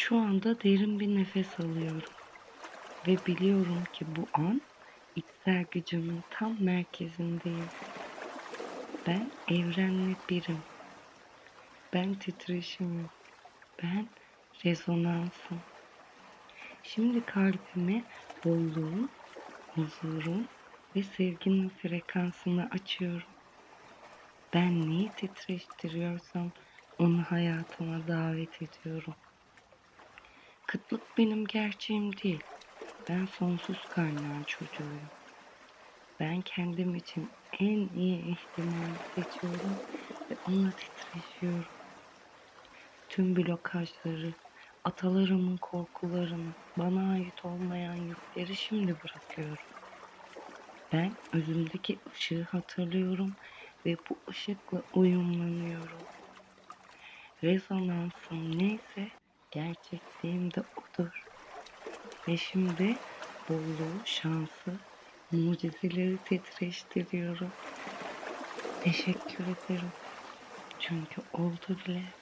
Şu anda derin bir nefes alıyorum. Ve biliyorum ki bu an içsel gücümün tam merkezindeyim. Ben evrenle birim. Ben titreşimim. Ben rezonansım. Şimdi kalbime bolluğun, huzurun ve sevginin frekansını açıyorum. Ben neyi titreştiriyorsam onu hayatıma davet ediyorum. Kıtlık benim gerçeğim değil. Ben sonsuz kaynağın çocuğuyum. Ben kendim için en iyi ihtimali seçiyorum ve onunla titreşiyorum. Tüm blokajları, atalarımın korkularını, bana ait olmayan yükleri şimdi bırakıyorum. Ben özümdeki ışığı hatırlıyorum ve bu ışıkla uyumlanıyorum. Rezonansım neyse gerçekliğim de odur. Ve şimdi bolluğu, şansı, mucizeleri titreştiriyorum. Teşekkür ederim. Çünkü oldu bile.